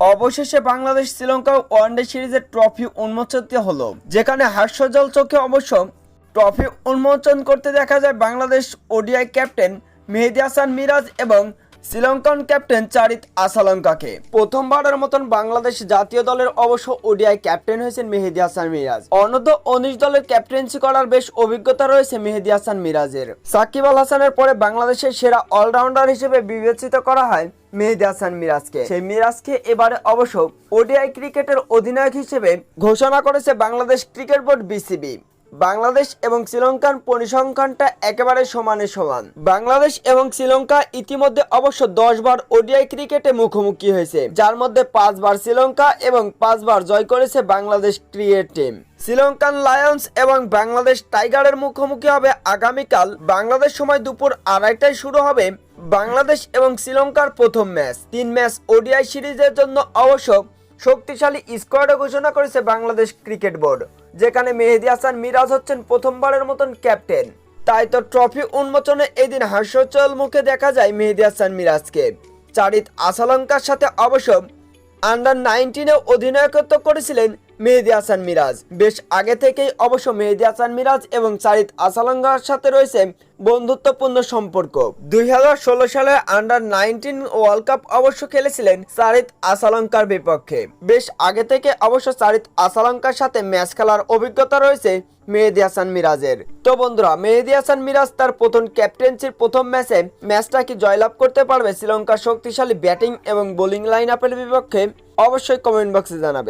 অবশেষে বাংলাদেশ শ্রীলঙ্কা ওয়ানডে সিরিজের ট্রফি উন্মোচিত হলো, যেখানে হাস্যজল চোখে অবশ্য ট্রফি উন্মোচন করতে দেখা যায় বাংলাদেশ ওডিআই ক্যাপ্টেন মেহেদি হাসান মিরাজ এবং শ্রীলঙ্কান ক্যাপ্টেন চারিত আসালঙ্কাকে প্রথমবারের মতন বাংলাদেশ জাতীয় দলের অবশ্য ওডিআই ক্যাপ্টেন হয়েছেন মেহেদি হাসান মিরাজ। অনূর্ধ্ব উনিশ দলের ক্যাপ্টেন্সি করার বেশ অভিজ্ঞতা রয়েছে মেহেদি হাসান মিরাজের। সাকিব আল হাসানের পরে বাংলাদেশের সেরা অলরাউন্ডার হিসেবে বিবেচিত করা হয় মেহেদি হাসান মিরাজকে। সেই মিরাজকে এবারে অবশ্য ওডিআই ক্রিকেটের অধিনায়ক হিসেবে ঘোষণা করেছে Bangladesh cricket board BCB. Bangladesh এবং শ্রীলঙ্কার পরিসংখ্যানটা একেবারে সমানে সমান। বাংলাদেশ এবং শ্রীলঙ্কা ইতিমধ্যে অবশ্য দশ বার ওডিআই ক্রিকেটে মুখোমুখি হয়েছে, যার মধ্যে পাঁচবার শ্রীলঙ্কা এবং পাঁচবার জয় করেছে Bangladesh cricket team. Sri Lankan lions এবং বাংলাদেশ টাইগারের মুখোমুখি হবে আগামীকাল। বাংলাদেশ সময় দুপুর আড়াইটায় শুরু হবে বাংলাদেশ এবং শ্রীলঙ্কার প্রথম ম্যাচ। তিন ম্যাচ ওডিআই সিরিজের জন্য অবশ্য শক্তিশালী স্কোয়াডও ঘোষণা করেছে বাংলাদেশ ক্রিকেট বোর্ড, যেখানে মেহেদি হাসান মিরাজ হচ্ছেন প্রথমবারের মতন ক্যাপ্টেন। তাই তো ট্রফি উন্মোচনে এদিন হাস্যচল মুখে দেখা যায় মেহেদি হাসান মিরাজকে। চারিত আসালঙ্কার সাথে অবশ্য আন্ডার নাইনটিনে অধিনায়কত্ব করেছিলেন মেহেদি হাসান মিরাজ। বেশ আগে থেকেই অবশ্য মেহেদি হাসান মিরাজ এবং চারিত আসালঙ্কার সাথে রয়েছে বন্ধুত্বপূর্ণ সম্পর্ক। দুই হাজার ষোলো সালে আন্ডার নাইনটিন ওয়ার্ল্ড কাপ অবশ্য খেলেছিলেন সারিত আসালঙ্কার বিপক্ষে। বেশ আগে থেকে অবশ্য সারিত আসালঙ্কার সাথে ম্যাচ খেলার অভিজ্ঞতা রয়েছে মেহেদি হাসান মিরাজের। তো বন্ধুরা, মেহেদি হাসান মিরাজ তার প্রথম ক্যাপ্টেন্সির প্রথম ম্যাচে ম্যাচটা কি জয়লাভ করতে পারবে শ্রীলঙ্কার শক্তিশালী ব্যাটিং এবং বোলিং লাইন আপের বিপক্ষে? অবশ্যই কমেন্ট বক্সে জানাবে।